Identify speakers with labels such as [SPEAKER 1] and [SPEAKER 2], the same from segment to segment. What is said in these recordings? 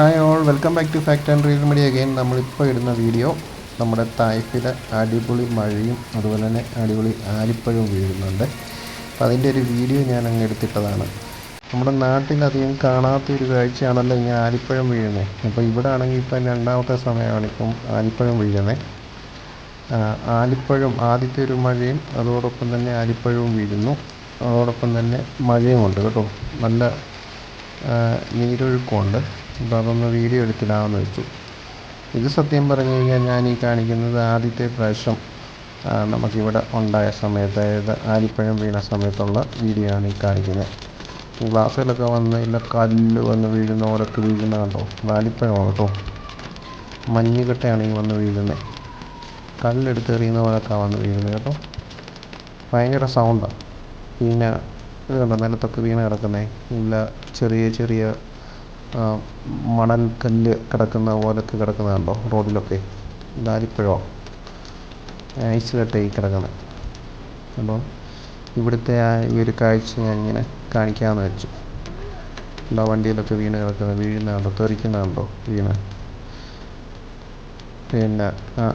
[SPEAKER 1] Hi all welcome back to fact and reel media again നമ്മളിപ്പോൾ ഇടുന്ന video നമ്മുടെ തായ്പിലെ അടിപൊളി മഴയും അതുപോലെ തന്നെ അടിപൊളി ആലിപ്പഴവും വീഴുന്നുണ്ട്. അപ്പോൾ അതിന്റെ ഒരു വീഡിയോ ഞാൻ അങ്ങ് എടുത്തിട്ടതാണ്. നമ്മുടെ നാട്ടിൽ അധികം കാണാത്ത ഒരു കാഴ്ചയാണല്ലോ ഇങ്ങനെ ആലിപ്പഴം വീഴുന്നത് അപ്പോൾ ഇവിടെ ആണെങ്കിൽ ഇപ്പം രണ്ടാമത്തെ സമയമാണ് ഇപ്പം ആലിപ്പഴം വീഴുന്നത് ആലിപ്പഴം ആദ്യത്തെ ഒരു മഴയും അതോടൊപ്പം തന്നെ ആലിപ്പഴവും വീഴുന്നു. അതോടൊപ്പം തന്നെ മഴയും ഉണ്ട് കേട്ടോ. നല്ല നീരൊഴുക്കുമുണ്ട്. അപ്പോൾ അതൊന്ന് വീഡിയോ എടുത്തിടാമെന്ന് വെച്ചു. ഇത് സത്യം പറഞ്ഞു കഴിഞ്ഞാൽ ഞാൻ ഈ കാണിക്കുന്നത് ആദ്യത്തെ പ്രാവശ്യം നമുക്കിവിടെ ഉണ്ടായ സമയത്ത് അതായത് ആലിപ്പഴം വീണ സമയത്തുള്ള വീഡിയോ ആണ് ഈ കാണിക്കുന്നത്. ഗ്ലാസ്സിലൊക്കെ വന്ന് ഇല്ല കല്ല് വന്ന് വീഴുന്ന ഓരോക്ക് വീഴുന്ന കണ്ടോ? ആലിപ്പഴമാണ് കേട്ടോ. മഞ്ഞുകട്ടയാണ് ഈ വന്ന് വീഴുന്നത് കല്ലെടുത്ത് എറിയുന്ന പോലൊക്കെ വന്ന് വീഴുന്നത് കേട്ടോ. ഭയങ്കര സൗണ്ടാണ് പിന്നെ ഇത് കണ്ടോ? നിലത്തൊക്കെ വീണ് കിടക്കുന്നത് ഇല്ല ചെറിയ ചെറിയ മണൽ കല്ല് കിടക്കുന്ന പോലൊക്കെ കിടക്കുന്നത് കണ്ടോ? റോഡിലൊക്കെ. ഇതാലിപ്പഴോ? ഐസ് കട്ടയായി കിടക്കുന്നത്. അപ്പം ഇവിടുത്തെ ആ ഈ ഒരു കാഴ്ച ഞാൻ ഇങ്ങനെ കാണിക്കാമെന്ന് വെച്ചു. എന്താ വണ്ടിയിലൊക്കെ വീണ് കിടക്കുന്നത് വീഴുന്നത് കണ്ടോ? തെറിക്കുന്നത് കണ്ടോ? വീണ്. പിന്നെ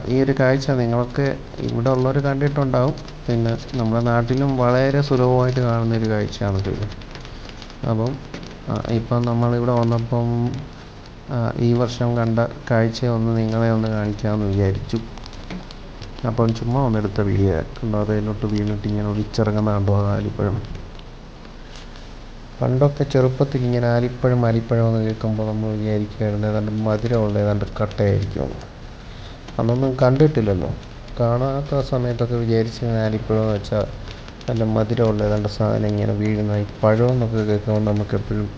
[SPEAKER 1] ഈ ഒരു കാഴ്ച നിങ്ങൾക്ക് ഇവിടെ ഉള്ളവർ കണ്ടിട്ടുണ്ടാവും. പിന്നെ നമ്മുടെ നാട്ടിലും വളരെ സുലഭമായിട്ട് കാണുന്ന ഒരു കാഴ്ചയാണിത് അപ്പം ആ, ഇപ്പം നമ്മളിവിടെ വന്നപ്പം ഈ വർഷം കണ്ട കാഴ്ച ഒന്ന് നിങ്ങളെ ഒന്ന് കാണിക്കാമെന്ന് വിചാരിച്ചു. അപ്പം ചുമ്മാ ഒന്ന് എടുത്ത വീഡിയോ കണ്ടോ അതിലോട്ട് വീണിട്ട് ഇങ്ങനെ ഒലിച്ചിറങ്ങുന്ന കണ്ടോ ആലിപ്പഴം. പണ്ടൊക്കെ ചെറുപ്പത്തിൽ ഇങ്ങനെ ആലിപ്പഴം ആലിപ്പഴം എന്ന് കേൾക്കുമ്പോൾ നമ്മൾ വിചാരിക്കുമായിരുന്നു ഏതാണ്ട് മധുരമുള്ള ഏതാണ്ട് കട്ടയായിരിക്കും. അന്നൊന്നും കണ്ടിട്ടില്ലല്ലോ. കാണാത്ത സമയത്തൊക്കെ വിചാരിച്ച് ആലിപ്പഴം എന്ന് വെച്ചാൽ നല്ല മധുരമുള്ള ഏതാണ്ട് സാധനം ഇങ്ങനെ വീഴുന്ന ഈ പഴം എന്നൊക്കെ കേൾക്കുമ്പോൾ നമുക്ക് എപ്പോഴും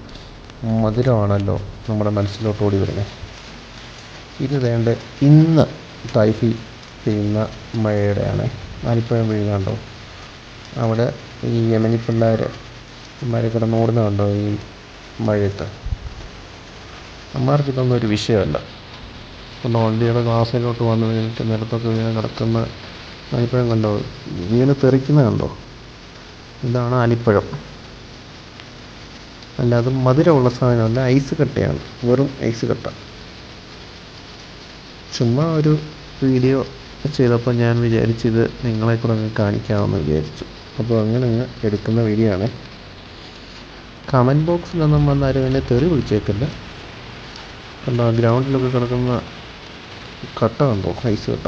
[SPEAKER 1] മധുരമാണല്ലോ നമ്മുടെ മനസ്സിലോട്ട് ഓടി വരുന്നത് ഇത് വേണ്ട ഇന്ന് തൈഫി പെയ്യുന്ന മഴയുടെയാണ്. ആലിപ്പഴം വീഴുന്നുണ്ടോ? അവിടെ ഈ യമനി പിള്ളേർ മഴ കിടന്നോടുന്നുണ്ടോ ഈ മഴയത്ത്? അമ്മമാർക്ക് ഇതൊന്നും ഒരു വിഷയമല്ല. ഇപ്പം വണ്ടിയുടെ ക്ലാസ്സിലോട്ട് വന്ന് വീണിട്ട് നിലത്തൊക്കെ വീണ് കിടക്കുന്ന ആലിപ്പഴം കണ്ടോ? വീണ് തെറിക്കുന്നത് കണ്ടോ? ഇതാണ് ആലിപ്പഴം. അല്ലാതെ മധുരമുള്ള സാധനമല്ല ഐസ് കട്ടയാണ്. വെറും ഐസ് കട്ട. ചുമ്മാ ഒരു വീഡിയോ ചെയ്തപ്പോൾ ഞാൻ വിചാരിച്ചത് നിങ്ങളെ കൂടെ അങ്ങ് കാണിക്കാമെന്ന് വിചാരിച്ചു. അപ്പോൾ അങ്ങനെ അങ്ങ് എടുക്കുന്ന വീഡിയോ ആണ് കമന്റ് ബോക്സിലൊന്നും വന്നാലും എന്നെ തെറി വിളിച്ചേക്കില്ല. കണ്ടോ ഗ്രൗണ്ടിലൊക്കെ കിടക്കുന്ന കട്ട കണ്ടോ ഐസ് കട്ട?